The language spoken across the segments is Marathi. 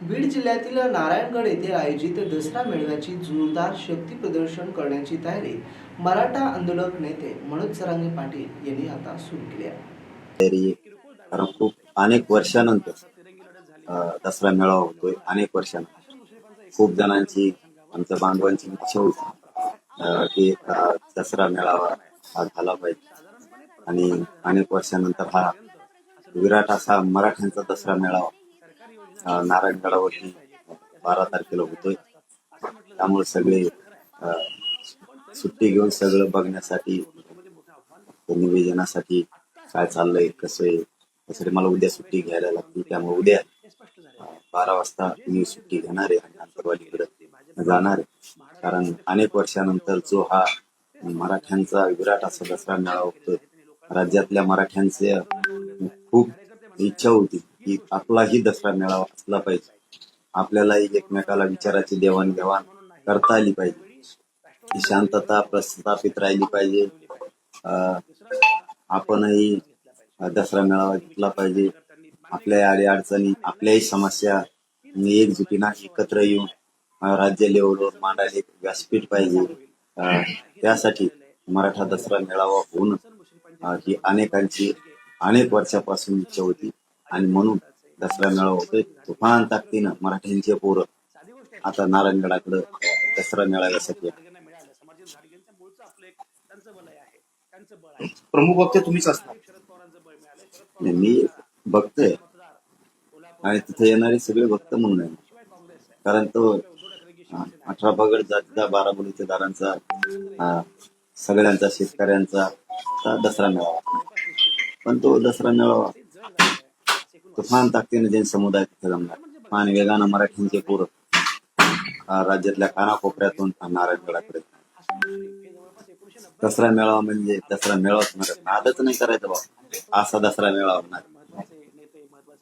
बीड जिल्ह्यातील नारायणगड येथे आयोजित दसरा मेळाव्याची जोरदार शक्ती प्रदर्शन करण्याची तयारी मराठा आंदोलक नेते मनोज सरांगे पाटील यांनी आता सुरू केली आहे. कारण खूप अनेक वर्षानंतर दसरा मेळावा होतोय अनेक वर्षानंतर. खूप जणांची आमच्या बांधवांची इच्छा होती की दसरा मेळावा हा झाला पाहिजे. आणि अनेक वर्षानंतर हा विराट असा मराठ्यांचा दसरा मेळावा नारायणगडावरती बारा तारखेला होतोय. त्यामुळे सगळे सुट्टी घेऊन सगळं बघण्यासाठी निवेदनासाठी काय चाललंय कसं आहे त्यासाठी मला उद्या सुट्टी घ्यायला लागते त्यामुळे उद्या बारा वाजता मी सुट्टी घेणार आहे आणि अंतरवालीकडे जाणार आहे. कारण अनेक वर्षानंतर जो हा मराठ्यांचा विराट असा दसरा मेळावा होतोय राज्यातल्या मराठ्यांचे खूप इच्छा होती. की आपलाही दसरा मेळावा असला पाहिजे. आपल्यालाही एकमेकाला विचाराची देवाणघेवाण करता आली पाहिजे. ही शांतता प्रस्थापित राहिली पाहिजे. अं, आपणही दसरा मेळावा घेतला पाहिजे. आपल्या आडी अडचणी आपल्याही समस्या एकजुटीनं एकत्र येऊन राज्य लेवलवर मांडायला व्यासपीठ पाहिजे. त्यासाठी मराठा दसरा मेळावा होऊन ही अनेकांची अनेक वर्षापासून इच्छा होती. आणि म्हणून दसरा मेळावा होतोय. तुफान ताकदीनं मराठ्यांचे पोरं. आता नारायणगडाकडे दसरा मेळाव्यासाठी. प्रमुख वक्ते तुम्हीच असणार. नाही, मी बघतोय. आणि तिथे येणारे सगळे भक्त म्हणून आहे. कारण तो अठरा पगड जातीचा बारा बलुतेदारांचा अं, सगळ्यांचा शेतकऱ्यांचा दसरा मेळावा पण तो दसरा मेळावा तुफान ताकदीने जैन समुदाय तिथे जमणार. आणि वेगानं मराठींचे पूर राज्यातल्या कानाकोपऱ्यातून नारायणगडाकडे दसरा मेळावा म्हणजे दसरा मेळावाच म्हणत नादच नाही करायचं बाबा. असा दसरा मेळावा होणार.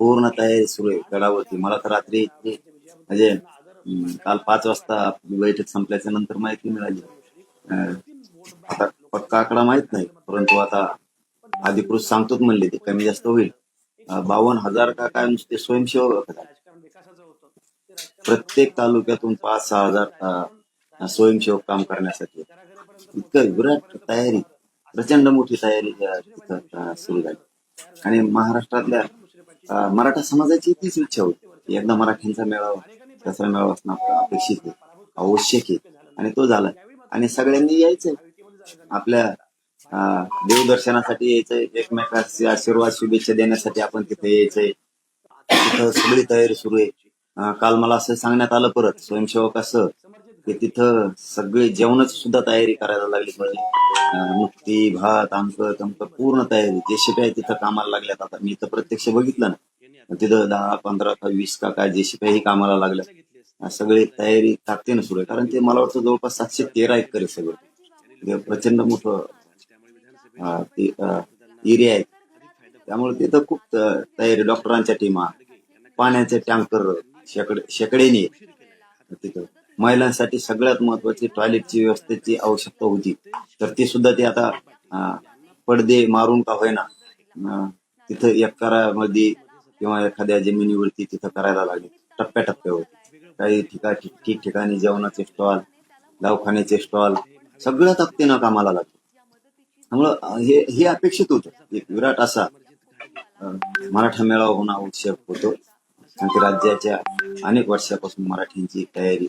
पूर्ण तयारी सुरू आहे. गडावरती. मला तर रात्री म्हणजे काल पाच वाजता बैठक संपल्याच्या नंतर माहिती मिळाली. आता पक्का आकडा माहीत नाही. परंतु आता अधिकृत सांगतोच म्हणले ते. कमी जास्त होईल. बावन्न हजार का काय नुसते स्वयंसेवक प्रत्येक तालुक्यातून पाच सहा हजार स्वयंसेवक काम करण्यासाठी. इतकं विराट तयारी प्रचंड मोठी तयारी तिथं सुरू झाली. आणि महाराष्ट्रातल्या मराठा समाजाची तीच इच्छा होती. एकदा मराठ्यांचा मेळावा दसरा मेळावा असणं आपलं अपेक्षित आहे आवश्यक आहे आणि तो झाला. आणि सगळ्यांनी यायचंय. आपल्या अं, देवदर्शनासाठी यायचंय. एकमेकांचे आशीर्वाद शुभेच्छा देण्यासाठी आपण तिथे यायचंय. तिथं सगळी तयारी सुरू आहे. अं, काल मला असं सांगण्यात आलं परत स्वयंसेवक असं की तिथं सगळे जेवणाची सुद्धा तयारी करायला लागली म्हणजे अं, नुकती भात आमक तमक पूर्ण तयारी. जेसीपी आहे तिथं कामाला लागल्यात. आता मी तर प्रत्यक्ष बघितलं ना तिथं दहा पंधरा का वीस का काय जेसीपी ही कामाला लागल्या. सगळी तयारी ताकदीनं सुरू आहे. कारण ते मला वाटतं जवळपास सातशे तेरा एकर आहे सगळं. प्रचंड मोठं ती एरिया आहे त्यामुळे तिथं खूप तयारी डॉक्टरांच्या टीमा पाण्याचे टँकर शेकड शेकडेने तिथं महिलांसाठी सगळ्यात महत्वाची टॉयलेटची व्यवस्थेची आवश्यकता होती. तर ती सुद्धा ती आता पडदे मारून का होईना तिथं एकरामध्ये किंवा एखाद्या जमिनीवरती तिथं करायला लागले. टप्प्याटप्प्यावरती काही ठिकाणी ठिकठिकाणी जेवणाचे स्टॉल दवाखान्याचे स्टॉल सगळं ताकदीनं कामाला लागतं त्यामुळं हे हे अपेक्षित होतं. एक विराट असा मराठा मेळावा होणं आवश्यक होतो. आणि की राज्याच्या अनेक वर्षापासून मराठींची तयारी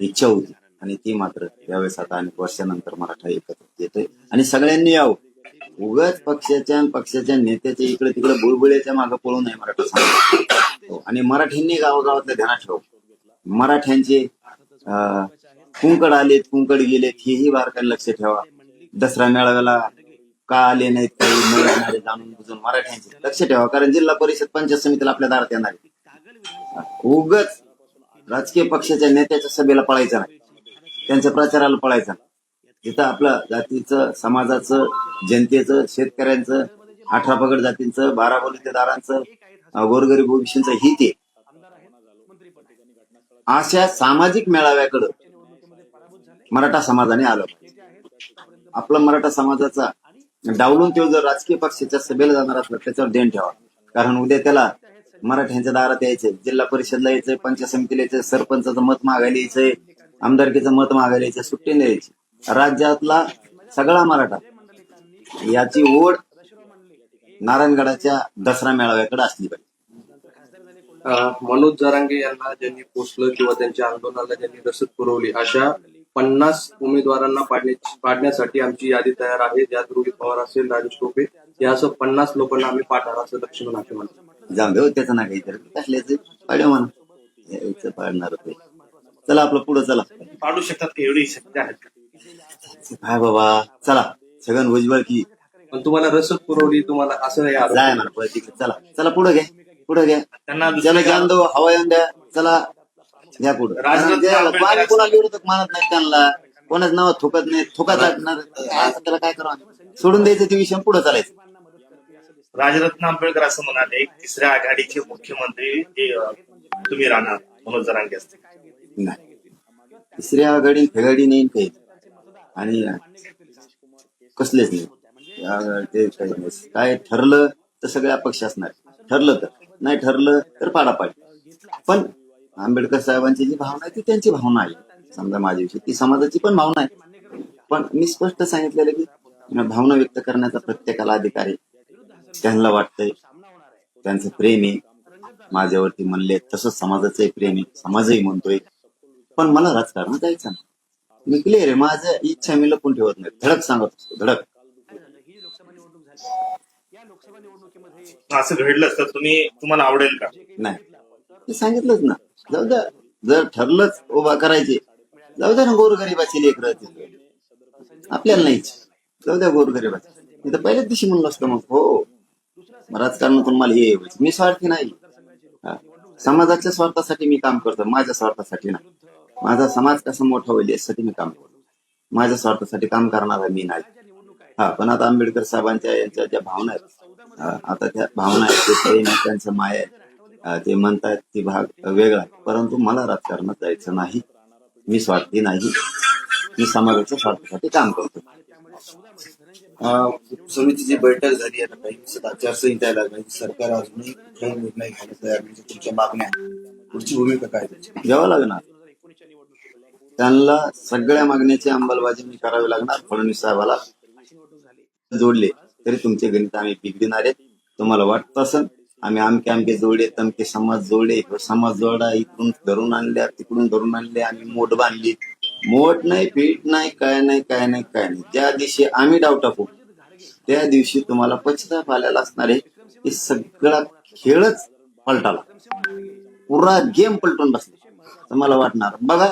इच्छा होती. आणि ती मात्र यावेळेस आता अनेक वर्षानंतर मराठा एकत्र येतोय. आणि सगळ्यांनी यावं. उगाच पक्षाच्या आणि पक्षाच्या नेत्याच्या इकडे तिकडे बुळबुळ्याच्या मागे पळू नये मराठा समाज आणि मराठ्यांनी गावागावातल्या ध्यानात ठेव मराठ्यांचे कुंकड आलेत कुंकड गेलेत हेही बारकाने लक्ष ठेवा. दसरा मेळाव्याला का आले नाहीत काही? न येणारे जाणून बुजून मराठ्यांचे. लक्ष ठेवा कारण जिल्हा परिषद पंचायत समितीला आपल्या दारात येणार आहे. उगच राजकीय पक्षाच्या नेत्याच्या सभेला पळायचं नाही. त्यांच्या प्रचाराला पळायचं नाही. तिथं आपलं जातीचं समाजाचं जनतेचं शेतकऱ्यांचं अठरा पगड जातींचं बारा बलुतेदारांचं गोरगरीब भविष्यांचं हित आहे. अशा सामाजिक मेळाव्याकडं मराठा समाजाने आलं पाहिजे. आपला मराठा समाजाचा डावलून तो जर राजकीय पक्षाच्या सभेला जाणार असला त्याच्यावर देण ठेवा. कारण उद्या त्याला मराठ्यांच्या दारात यायचंय जिल्हा परिषदला यायचंय पंचायत समितीला यायचंय सरपंचाचं मत मागायला यायचंय आमदारकीचं मत मागायला यायचं सुट्टी नाही यायची राज्यातला सगळा मराठा याची ओढ नारायणगडाच्या दसरा मेळाव्याकडे असली पाहिजे. मनोज जरांगे यांना ज्यांनी पोचलं किंवा त्यांच्या आंदोलनाला ज्यांनी रसद पुरवली अशा पन्नास उमेदवारांना पाडण्याची- पाडण्यासाठी आमची यादी तयार आहे. त्यात रोहित पवार असेल राजेश टोपे या असं पन्नास लोकांना आम्ही पाठवणार असं लक्ष्मण हाके म्हणतात जाऊन देऊ त्याचं ना काहीतरी कसल्याच पाड्या म्हणा. पाडणार ते चला आपलं पुढं चला. पाडू शकतात का? एवढी शक्य आहेत का? काय बाबा. चला. सगळं भुजबळ की. पण तुम्हाला रसद पुरवली तुम्हाला असं नाही जाय म्हणा पळ तिकडे चला. चला पुढे घ्या. पुढे घ्या. त्यांना ज्याला दुसऱ्या जाण दो हवा येऊन द्या चला. घ्या पुढे. राजरत्न आंबेडकर कोणी कोणाला विरोधक मानत नाही त्यांना. कोणाच नाव थुकत नाही थुका टाकणार असं त्याला काय करा सोडून द्यायचं ते विषय पुढे चालायचं. राजरत्न आंबेडकर असं म्हणाले तिसऱ्या आघाडीचे मुख्यमंत्री अं, तुम्ही राहणार मनोज जरांगे असतील. नाही. तिसऱ्या आघाडी फेगाडी नाही काही आणि कसलेच नाही. या- ते काही नाही. काय ठरलं तर सगळे अपक्ष असणार. ठरलं तर. नाही ठरलं तर पाडापाडी. पण आंबेडकर साहेबांची जी भावना आहे ती त्यांची भावना आहे. समजा माझ्याविषयी ती समाजाची पण भावना आहे. पण मी स्पष्ट सांगितलेलं की भावना व्यक्त करण्याचा प्रत्येकाला अधिकार आहे. त्यांना वाटतंय त्यांचं प्रेम आहे. माझ्यावरती म्हणले तसंच समाजाचंही प्रेम आहे. समाजही म्हणतोय. पण मला राजकारणात जायचं नाही. मी क्लिअर आहे. माझ्या इच्छा मी लपून ठेवत नाही. धडक सांगत असतो. धडक. असं घडलं तर तुम्ही तुम्हाला आवडेल का? नाही. ते सांगितलंच ना. जाऊ द्या. जर ठरलंच उभा करायचे जाऊ द्या ना गोरगरीबाची लेकर आपल्याला नाहीच. जाऊ द्या गोरगरीबाची. मी तर पहिल्याच दिवशी म्हणलं असतं मग हो. राजकारणातून मला हे मी स्वार्थी नाही. हा. समाजाच्या स्वार्थासाठी मी काम करतो. माझ्या स्वार्थासाठी नाही. माझा समाज कसा मोठा होईल यासाठी मी काम करतो. माझ्या स्वार्थासाठी काम करणारा मी नाही. हा पण आता आंबेडकर साहेबांच्या यांच्या ज्या भावना आहेत हा, आता त्या भावना आहेत ते प्रेम आहे त्यांचं माया आहे. ते म्हणतायत ती भाग वेगळा परंतु मला राजकारणात जायचं नाही. मी स्वार्थी नाही. मी समाजाच्या स्वार्थासाठी काम करतो. समितीची बैठक झाली आता काही दिवसात आचारसंहिता यायला लागली. सरकार अजूनही कुठलाही निर्णय घ्यायला तयार नाही. तुमच्या मागण्या पुढची भूमिका काय घ्यावं लागणार. त्यांना सगळ्या मागण्याची अंमलबजावणी मी करावी लागणार. फडणवीस साहेबाला जोडले. तरी तुमचे गणित आम्ही बिघडिणार आहेत. तुम्हाला वाटत असं आम्ही आमके आमके जोडे तमके समाज जोडे ह्यो समाज जोडा इकडून धरून आणल्या तिकडून धरून आणले आम्ही मोठ बांधली. मोठ नाही पीठ नाही काय नाही काय नाही काय नाही. ज्या दिवशी आम्ही डाव टाकू त्या दिवशी तुम्हाला पश्चाताप आलेला असणार आहे की सगळा खेळच पलटाला. पुरा गेम पलटून बसला. तुम्हाला वाटणार बघा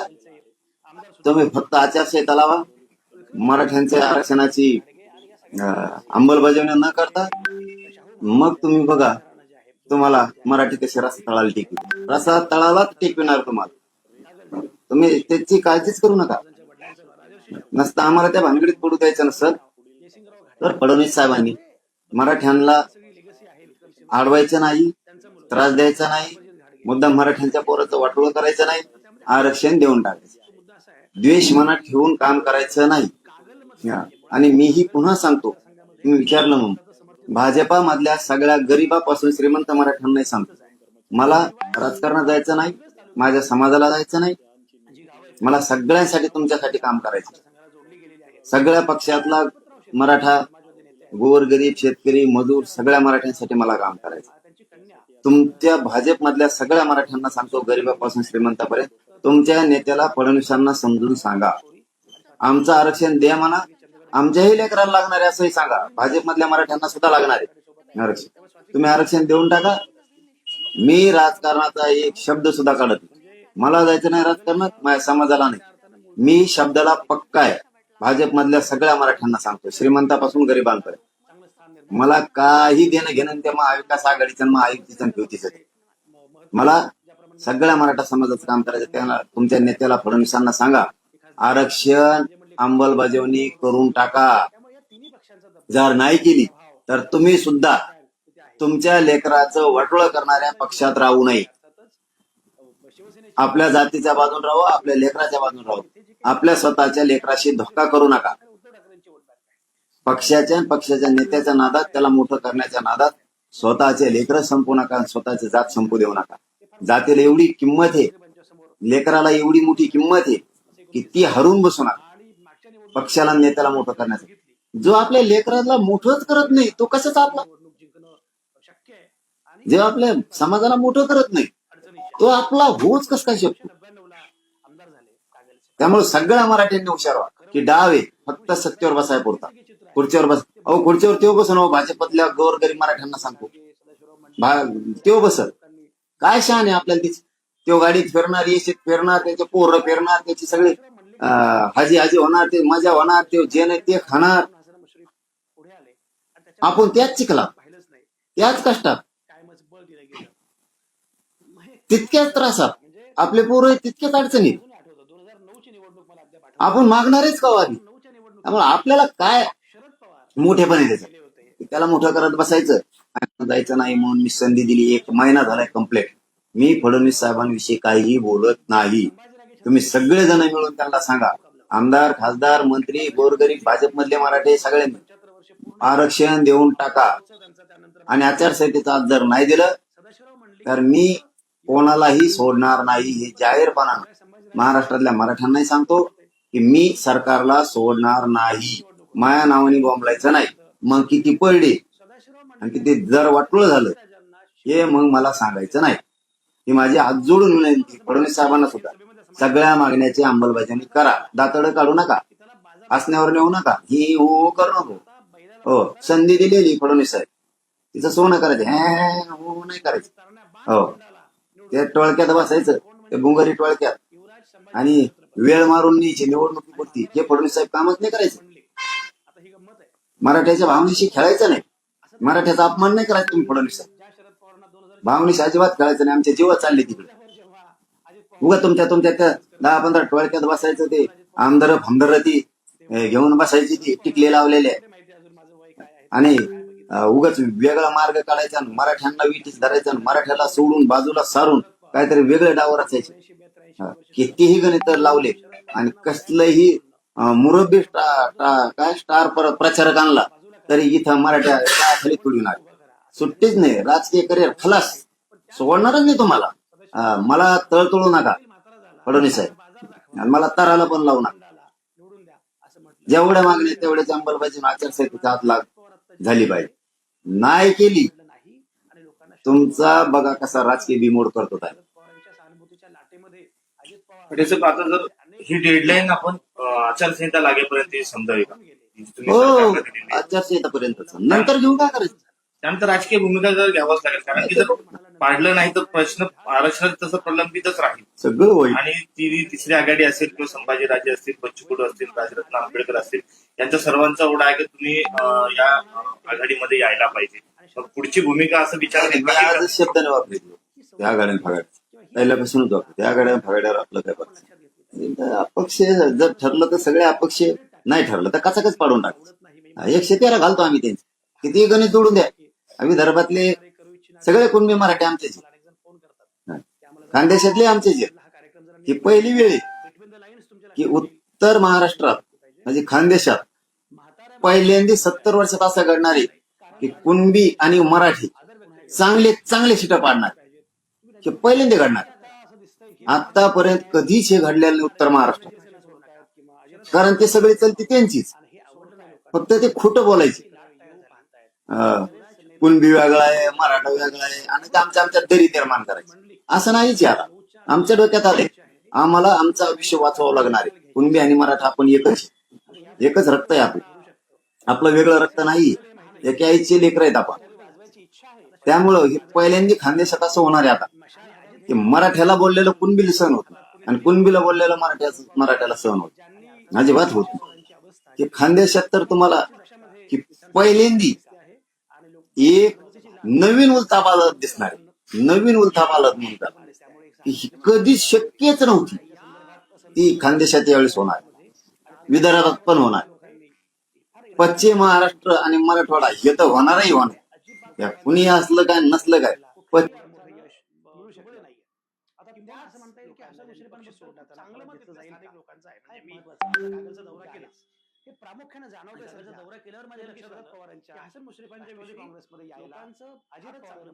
तुम्ही फक्त आचारसंहिता लावा. मराठ्यांच्या आरक्षणाची अंमलबजावणी न करता मग तुम्ही बघा तुम्हाला मराठी कशी रस्ता तळाला टेकवी? रसा तळाला टेकविणार तुम्हाला. तुम्ही त्याची काळजीच करू नका. नसतं आम्हाला त्या भानगडीत पडू द्यायचं नसत. तर फडणवीस साहेबांनी मराठ्यांना आडवायचं नाही त्रास द्यायचा नाही मुद्दा मराठ्यांच्या पोराचं वाटोळ करायचं नाही आरक्षण देऊन टाकायचं. द्वेष मनात ठेवून काम करायचं नाही. आणि मीही पुन्हा सांगतो तुम्ही विचारलं म्हणून. भाजपा मधल्या सगळ्या गरीबापासून श्रीमंत मराठ्यांनाही सांगतो. मला राजकारणात जायचं नाही माझ्या समाजाला जायचं नाही. मला सगळ्यांसाठी तुमच्यासाठी काम करायचं सगळ्या पक्षातला मराठा गोरगरीब शेतकरी मजूर सगळ्या मराठ्यांसाठी मला काम करायचं तुमच्या भाजपमधल्या सगळ्या मराठ्यांना सांगतो गरीबापासून श्रीमंतापर्यंत. तुमच्या नेत्याला फडणवीसांना समजून सांगा. आमचं आरक्षण द्या म्हणा आमच्याही लेकराला लागणार आहे असंही सांगा. भाजपमधल्या मराठ्यांना सुद्धा लागणार. आहे आरक्षण. तुम्ही आरक्षण देऊन टाका. मी राजकारणाचा एक शब्द सुद्धा काढत मला जायचं नाही राजकारणात माझ्या समाजाला नाही. मी शब्दाला पक्का आहे. भाजपमधल्या सगळ्या मराठ्यांना सांगतो. श्रीमंतापासून गरिबांपर्यंत. मला काही देणं घेणं त्या महाविकास आघाडीचं आणि महायुतीचं युतीचं मला सगळ्या मराठा समाजाचं काम करायचं त्यांना तुमच्या नेत्याला फडणवीसांना सांगा. आरक्षण अंमलबजावणी करून टाका. जर नाही केली तर तुम्ही सुद्धा तुमच्या लेकराचं वाटोळ करणाऱ्या पक्षात राहू नये. आपल्या जातीच्या बाजून राहू आपल्या लेकराच्या बाजून राहू. आपल्या स्वतःच्या लेकराशी धोका करू नका. पक्षाच्या पक्षाच्या नेत्याच्या नादात त्याला मोठं करण्याच्या नादात स्वतःचे लेकरं संपू नका आणि स्वतःची जात संपू देऊ नका. जातीला एवढी किंमत आहे लेकराला एवढी मोठी किंमत आहे की ती हरून बसू नका. पक्षाला नेत्याला मोठं करण्यासाठी जो आपल्या लेकराला मोठंच करत नाही तो कशाच आपला? जे आपल्या समाजाला मोठं करत नाही तो आपला होच कस काय शकतो? त्यामुळे सगळ्या मराठ्यांनी हुशार व्हा की डाव आहे फक्त सत्तेवर बसाय पुरता. खुर्चीवर बस. अहो खुर्चीवर तेव्हा बसून अहो भाजपतल्या गोरगरीब मराठ्यांना सांगतो. भा- तेव्हा बसल काय शान आहे आपल्याला तिची? तो गाडीत फिरणार येशीत फिरणार त्याचे पोरं फिरणार त्याची सगळे. हाजी हाजी होणार ते मजा होणार ते जे नाही ते खाणार. आपण त्याच चिखला त्याच कष्टात. तितक्याच त्रासात. आपले पोर तितक्याच अडचणीत. आपण मागणारेच का आधी त्यामुळे आपल्याला काय मोठेपणे त्याचं त्याला मोठं करत बसायचं. जायचं नाही म्हणून मी संधी दिली. एक महिना झालाय कंप्लीट मी फडणवीस साहेबांविषयी काहीही बोलत नाही. तुम्ही सगळेजण मिळून त्यांना सांगा. आमदार खासदार मंत्री गोरगरीब भाजपमधले मराठे सगळ्यांनी आरक्षण देऊन टाका. आणि आचारसंहितेचा आज जर नाही दिलं तर मी कोणालाही सोडणार नाही हे जाहीरपणा महाराष्ट्रातल्या मराठ्यांनाही सांगतो की मी सरकारला सोडणार नाही. माया नावाने बोंबलायचं नाही. मग किती पडले? आणि किती जर वाटलं झालं हे मग मला सांगायचं नाही. ही माझी हात जोडून विनंती फडणवीस साहेबांना सुद्धा. सगळ्या मागण्याची अंमलबजावणी करा. दातड काढू नका. आसण्यावर नेऊ नका. ही हो हो करू नको. हो संधी दिलेली फडणवीस साहेब. तिचं सोनं करायचं. हे हो नाही करायचं. हो. ते टोळक्यात बसायचं. ते बुंगारी टोळक्यात. आणि वेळ मारून न्यायची निवडणुकीपुरती. हे फडणवीस साहेब कामच नाही करायचं. मराठ्याच्या भावनेशी खेळायचं नाही. मराठ्याचा अपमान नाही करायचा तुम्ही फडणवीस साहेब. भावनेशी अजिबात खेळायचं नाही. आमच्या जीवात चालले तिकडे. उगा तुमच्या तुमच्या त्या दहा पंधरा टोळक्यात बसायचं ते. आमदार फमदार ती घेऊन बसायची ती टिकले लावलेले. आणि उगाच वेगळा मार्ग काढायचा आणि मराठ्यांना विटीस धरायचा आणि मराठ्याला सोडून बाजूला सारून काहीतरी वेगळे डावर असायचे कितीही गणित लावले आणि कसलंही मुरब्बी काय स्टार पर- प्रचारक आणला तरी इथं मराठ्या खाली तुडविणार सुट्टीच नाही राजकीय करिअर खलास. सोडणारच नाही तुम्हाला. मला तळतळू नका फडणवीस साहेब. आणि मला तराला पण लावू नका. जेवढ्या मागण्या तेवढ्याच अंमलबजावणी आचारसंहितेचा हात लाग झाली पाहिजे. नाही केली तुमचा बघा कसा राजकीय बिमोड करतो काय आता जर ही डेडलाईन आपण आचारसंहिता लागेपर्यंत समजावी का? हो. आचारसंहितापर्यंत नंतर घेऊन काय करायचं? त्यानंतर राजकीय भूमिका जर घ्यावाच लागेल कारण की जर पाडलं नाही तर प्रश्न आरक्षण तसं प्रलंबितच राहील. सगळं होईल. आणि ती तिसरी आघाडी असेल किंवा संभाजीराजे असतील बच्चूकडू असतील राजरत्न आंबेडकर असतील यांच्या सर्वांचा ओढा आहे की तुम्ही या आघाडीमध्ये यायला पाहिजे. मग पुढची भूमिका असं विचार मी घेतला की आज शब्द नाही वापरलो त्या गाड्यान फगाड पहिल्यापासूनच वापरतो त्या गाड्या फगाड्यावर आपलं काय बघायचं अपक्ष जर ठरलं तर सगळे अपक्ष नाही ठरलं तर कचाकच पाडून टाकायचं. एकशे तेरा घालतो आम्ही त्यांचे. किती गणित जोडून द्या. आम्ही धर्मातले सगळे कुणबी मराठी आमचेच खानदेशातले आमचेच आहेत ही पहिली वेळ आहे की उत्तर महाराष्ट्रात म्हणजे खानदेशात पहिल्यांदा सत्तर वर्षात असं घडणारे की कुणबी आणि मराठी चांगले चांगले शिटा पाडणार. हे पहिल्यांदा घडणार. आतापर्यंत कधीच हे घडलेलं नाही उत्तर महाराष्ट्रात. कारण ते सगळे चलती त्यांचीच. फक्त ते खोटं बोलायचे. कुणबी वेगळा आहे मराठा वेगळा आहे आणि ते आमच्या आमच्या दरी निर्माण करायचे. असं नाहीच आहे आता. आमच्या डोक्यात आले आम्हाला आमचा आयुष्य वाचवावं लागणार आहे. कुणबी आणि मराठा आपण एकच एकच रक्त आहे आपलं. आपलं वेगळं रक्त नाही एके आईचे लेकर आहेत आपण. त्यामुळं हे पहिल्यांदा खानदेशात असं होणार आहे आता. की मराठ्याला बोललेलं कुणबीला सहन होत आणि कुणबीला बोललेलं मराठ्याचं मराठ्याला सहन होत अजिबात होत की खानदेशात तर तुम्हाला की पहिल्यांदी एक नवीन उलथापालत दिसणार नवीन उलथापालत म्हणतात ही कधीच शक्यच नव्हती. ती खानदेशात यावेळेस होणार. विदर्भात पण होणार. पश्चिम महाराष्ट्र आणि मराठवाडा हे तर होणारही होणार. या कुणी असलं काय नसलं काय पण हे प्रामुख्याने जाणवतंय आणि सध्या त्याचा दौरा केल्यावर माझ्या नेमकी लक्षात शरद आलं पवारांच्या की हसन मुश्रीफांच्या विषयी काँग्रेसमध्ये यायला लोकांचं.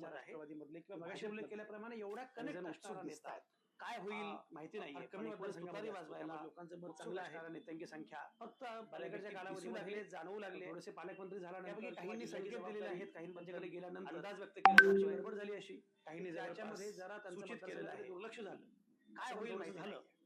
राष्ट्रवादीमधले किंवा मगाशी उल्लेख केल्याप्रमाणे एवढ्या काही कनेक्ट असणारा. नेता काय होईल? माहिती नाही. कमी असतो, वाजवायला लोकांचं मत चांगलं आहे. नेत्यांची संख्या फक्त पलीकडच्या कालावधीमध्ये कालावधीमध्ये जाणवू लागले. थोडेसे पालकमंत्री त्यापैकी झाल्यानंतर काहींनी संकेत दिलेले आहेत. काहींबद्दल त्यांच्याकडे गेल्यानंतर अंदाज व्यक्त केला. गडबड झाली अशी. काहींनी त्याच्यामध्ये जवळपास जरा सूचित केलेलं आहे. दुर्लक्ष झालं. काय होईल माहिती झालं. नाही.